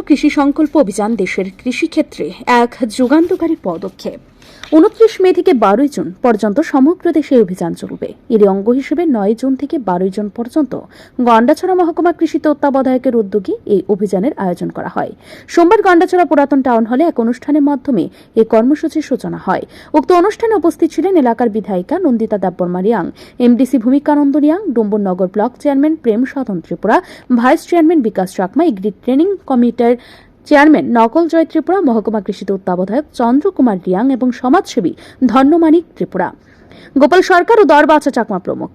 কৃষি সংকল্প অভিযান দেশের কৃষিক্ষেত্রে এক যুগান্তকারী পদক্ষেপ। উনত্রিশ মে থেকে বারোই জুন পর্যন্ত সমগ্র দেশে অভিযান চলবে। এর অঙ্গ হিসেবে নয় জুন থেকে বারোই জুন পর্যন্ত গন্ডাছড়া মহকুমা কৃষি তত্ত্বাবধায়কের উদ্যোগে এই অভিযানের আয়োজন করা হয়। সোমবার গন্ডাছড়া পুরাতন টাউন হলে এক অনুষ্ঠানের মাধ্যমে এই কর্মসূচির সূচনা হয়। উক্ত অনুষ্ঠানে উপস্থিত ছিলেন এলাকার বিধায়িকা Nandita Debbarma Reang MDC Bhumikananda Reang Dumburnagar block chairman Prem Sadhan Tripura vice chairman Bikash Chakma, agri training কমিটির চেয়ারম্যান নকল জয় ত্রিপুরা মহকুমা কৃষি তত্ত্বাবধায়ক চন্দ্রকুমার রিয়াং এবং সমাজসেবী ধন্যমানিক ত্রিপুরা। গোপাল সরকার ও দরবাচা চাকমা প্রমুখ।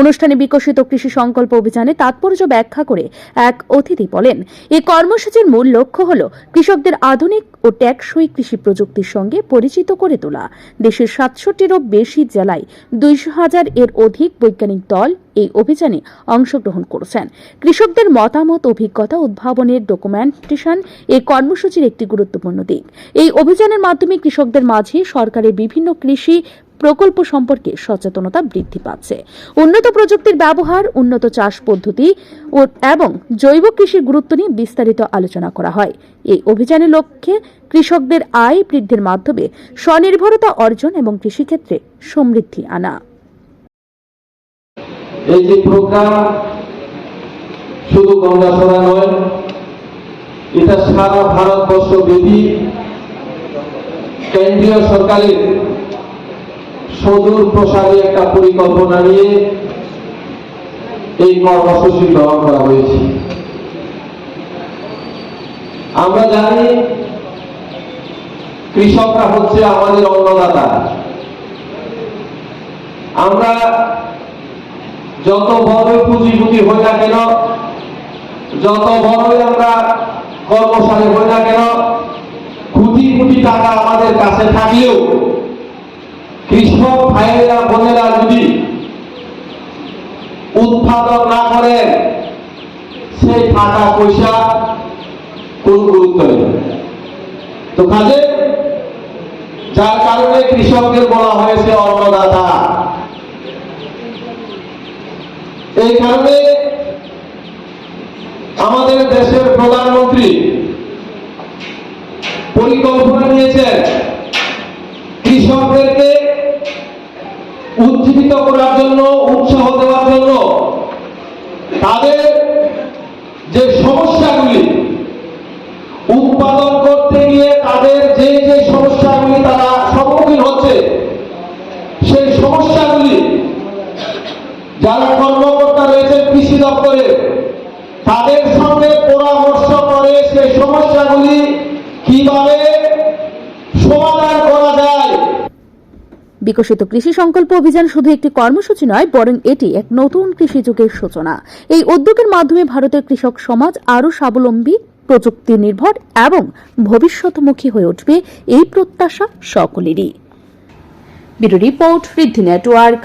অনুষ্ঠানে বিকশিত কৃষি সংকল্প অভিযানে তাৎপর্য ব্যাখ্যা করে এক অতিথি বলেন, এই কর্মসূচির মূল লক্ষ্য হল কৃষকদের আধুনিক ও টেকসই কৃষি প্রযুক্তির সঙ্গে পরিচিত করে তোলা। দেশের সাতষট্টিরও বেশি জেলায় দুইশো হাজার এর অধিক বৈজ্ঞানিক দল এই অভিযানে অংশগ্রহণ করেছেন। কৃষকদের মতামত, অভিজ্ঞতা, উদ্ভাবনের ডকুমেন্টেশন এই কর্মসূচির একটি গুরুত্বপূর্ণ দিক। এই অভিযানের মাধ্যমে কৃষকদের মাঝে সরকারের বিভিন্ন কৃষি প্রকল্প সম্পর্কে সচেতনতা বৃদ্ধি পাচ্ছে। উন্নত প্রযুক্তির ব্যবহার, উন্নত চাষ পদ্ধতি এবং জৈব কৃষির গুরুত্ব নিয়ে বিস্তারিত আলোচনা করা হয়। এই অভিযানের লক্ষ্যে কৃষকদের আয় বৃদ্ধির মাধ্যমে স্বনির্ভরতা অর্জন এবং কৃষিক্ষেত্রে সমৃদ্ধি আনা। এই যে প্রোগ্রাম শুধু গঙ্গাছড়া নয়, এটা সারা ভারতবর্ষ ব্যাপী কেন্দ্রীয় সরকারের সুদূর প্রসারী একটা পরিকল্পনা নিয়ে এই কর্মসূচি গ্রহণ করা হয়েছে। আমরা জানি কৃষকরা হচ্ছে আমাদের অন্নদাতা। আমরা যত বড়ই পুঁজিপতি হই না কেন, যত বড়ই আমরা কর্মশালী হই না কেন, কোটি কোটি টাকা আমাদের কাছে থাকলেও কৃষক ভাইয়েরা বোনেরা যদি উৎপাদন না করেন, সেই টাকা পয়সা কোন গুরুত্ব নেই। তো কাজে, যার কারণে কৃষকদের বলা হয়েছে অন্নদাতা। এই কারণে আমাদের দেশের প্রধানমন্ত্রী পরিকল্পনা নিয়েছেন কৃষকদেরকে উজ্জীবিত করার জন্য, উৎসাহ দেওয়ার জন্য তাদের যে সমস্যাগুলি উৎপাদন করতে গিয়ে তাদের যে যে সমস্যাগুলি তারা সম্মুখীন হচ্ছে, সেই সমস্যাগুলি যারা কর্মকর্তা রয়েছেন কৃষি দপ্তরে, তাদের সঙ্গে পরামর্শ করে সেই সমস্যাগুলি বিকশিত কৃষি সংকল্প অভিযান শুধু একটি কর্মসূচি নয়, বরং এটি এক নতুন কৃষি যুগের সূচনা। এই উদ্যোগের মাধ্যমে ভারতের কৃষক সমাজ আরও স্বাবলম্বী প্রযুক্তি নির্ভর এবং ভবিষ্যৎমুখী হয়ে উঠবে এই প্রত্যাশা সকলেরই। রিপোর্ট বৃদ্ধি নেটওয়ার্ক।